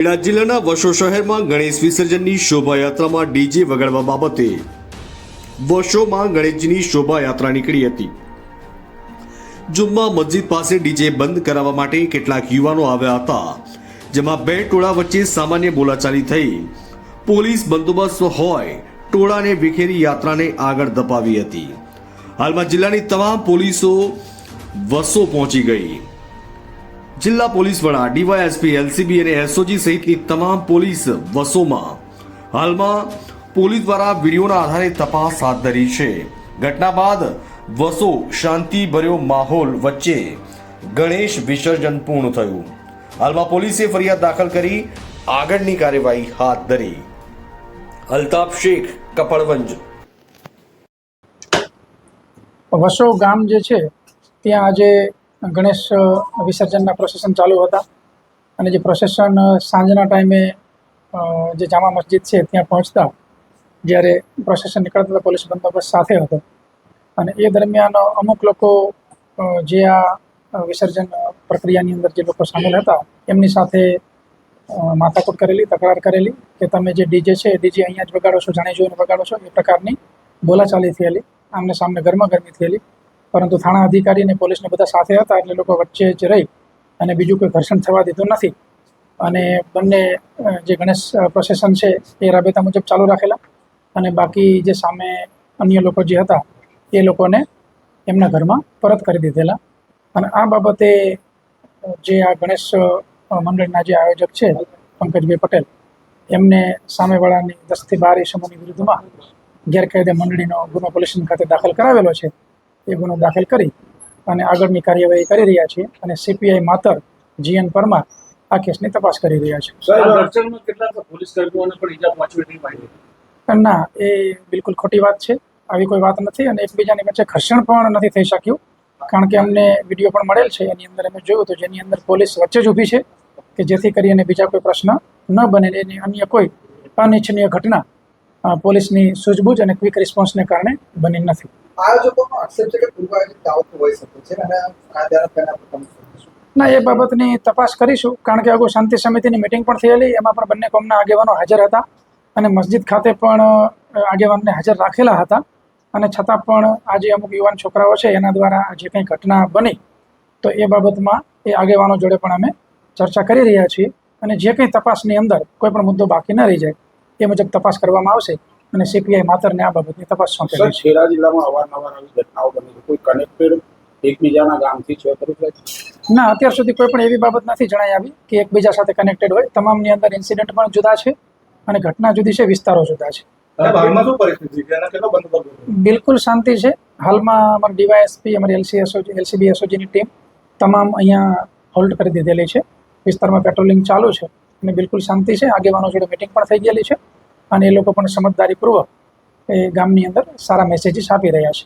ખેડા જિલ્લાના વસો શહેરમાં ગણેશ વિસર્જનની શોભાયાત્રામાં ડીજે વગાડવા બાબતે વર્ષોમાં ગણેશજીની શોભાયાત્રા નીકળી હતી. જુમ્મા મસ્જિદ પાસે ડીજે બંધ કરાવવા માટે કેટલાક યુવાનો આવ્યા હતા, જેમાં બે ટોળા વચ્ચે સામાન્ય બોલાચાલી થઈ. પોલીસ બંદોબસ્ત હોય, ટોળાને વિખેરી યાત્રાને આગળ ધપાવી હતી. હાલમાં જિલ્લાની તમામ પોલીસો વસો પહોંચી ગઈ. જિલ્લા પોલીસ વડા, ડીવાયએસપી, એલસીબી અને એસઓજી સહિતની તમામ પોલીસ વસોમાં હાલમાં પોલીસ દ્વારા વિડીયોના આધારે તપાસ હાથ ધરી છે. ઘટના બાદ વસો શાંતિભર્યો માહોલ વચ્ચે ગણેશ વિસર્જન પૂર્ણ થયું. હાલમાં પોલીસે ફરિયાદ દાખલ કરી આગળની કાર્યવાહી હાથ ધરી. અલ્તાફ શેખ, કપડવંજ. વસો ગામ જે છે, ત્યાં આજે ગણેશ વિસર્જનના પ્રોસેસન ચાલુ હતા. અને જે પ્રોસેસન સાંજના ટાઈમે જે જામા મસ્જિદ છે, ત્યાં પહોંચતા, જ્યારે પ્રોસેસન નીકળતા હતા, પોલીસ બંદોબસ્ત સાથે હતો. અને એ દરમિયાન અમુક લોકો જે આ વિસર્જન પ્રક્રિયાની અંદર જે લોકો સામેલ હતા, એમની સાથે માથાકૂટ કરેલી, તકરાર કરેલી, કે તમે જે ડીજે છે ડીજે અહીંયા જ વગાડો છો, જાણી જોઈને વગાડો છો, એ પ્રકારની બોલાચાલી થયેલી, આમને સામને ગરમા ગરમી થયેલી. પરંતુ થાણા અધિકારી અને પોલીસને બધા સાથે હતા એટલે લોકો વચ્ચે જ રહી અને બીજું કોઈ ઘર્ષણ થવા દીધું નથી. અને બંને જે ગણેશ પ્રોસેસન છે એ રાબેતા મુજબ ચાલુ રાખેલા અને બાકી જે સામે અન્ય લોકો જે હતા એ લોકોને એમના ઘરમાં પરત કરી દીધેલા. અને આ બાબતે જે આ ગણેશ મંડળના જે આયોજક છે પંકજભાઈ પટેલ, એમને સામેવાળાની દસથી બાર ઇસમોની વિરુદ્ધમાં ગેરકાયદે મંડળીનો ગુનો પોલીસ ખાતે દાખલ કરાવેલો છે. એ ગુનો દાખલ કરી અને આગળની કાર્યવાહી કરી રહ્યા છીએ અને સીપીઆઈ માતર જીએન પરમાર આ કેસની તપાસ કરી રહ્યા છે. ના એ બિલકુલ ખોટી વાત છે. આવી કોઈ વાત નથી અને એકબીજાની વચ્ચે ઘર્ષણ પણ નથી થઈ શક્યું. કારણ કે અમને વીડિયો પણ મળેલ છે એની અંદર અમે જોયું હતું જેની અંદર પોલીસ વચ્ચે જ ઊભી છે કે જેથી કરીને બીજા કોઈ પ્રશ્ન ન બને એની અન્ય કોઈ અનિચ્છનીય ઘટના પોલીસની સૂઝબૂઝ અને ક્વિક રિસ્પોન્સને કારણે બની નથી. આયોજકોનો આક્ષેપ છે કે પૂર્વ આયોજિત દાવતો હોઈ શકે છે? અને કાયદાના તેના પર તમે શું કહેશો? ના એ બાબતની તપાસ કરીશું કારણ કે અગાઉ શાંતિ સમિતિની મિટિંગ પણ થયેલી એમાં પણ બંને કોમના આગેવાનો હાજર હતા. અને મસ્જિદ ખાતે પણ આગેવાનને હાજર રાખેલા હતા. અને છતાં પણ આજે અમુક યુવાન છોકરાઓ છે એના દ્વારા જે કંઈ ઘટના બની. તો એ બાબતમાં એ આગેવાનો જોડે પણ અમે ચર્ચા કરી રહ્યા છીએ. અને જે કંઈ તપાસની અંદર કોઈ પણ મુદ્દો બાકી ન રહી જાય એ મુજબ તપાસ કરવામાં આવશે અને સીપીઆઈ માતરને આ બાબતની તપાસ સોંપેલી છે. ખેડા જિલ્લામાં અવારનવાર આવી ઘટનાઓ બની છે. કોઈ કનેક્ટેડ એકબીજાના ગામથી છે ખરું ના અત્યાર સુધી કોઈ પણ એવી બાબત નથી જણાઈ આવી કે એકબીજા સાથે કનેક્ટેડ હોય. તમામની અંદર ઇન્સિડન્ટ પણ જુદા છે અને ઘટના જુદી છે વિસ્તારો જુદા છે. સાહેબ, હાલમાં શું પરિસ્થિતિ છે? એના કેટલો બંદોબસ્ત હતો? બિલકુલ શાંતિ છે. હાલમાં અમારી ડીવાયએસપી અમારી એલસી એસઓજી એલસીબી એસઓજીની ટીમ તમામ અહીંયા હોલ્ડ કરી દીધેલી છે. વિસ્તારમાં પેટ્રોલિંગ ચાલુ છે અને બિલકુલ શાંતિ છે. આગેવાનો જોડે મિટિંગ પણ થઈ ગયેલી છે. અને એ લોકો પણ સમજદારીપૂર્વક એ ગામની અંદર સારા મેસેજીસ આપી રહ્યા છે.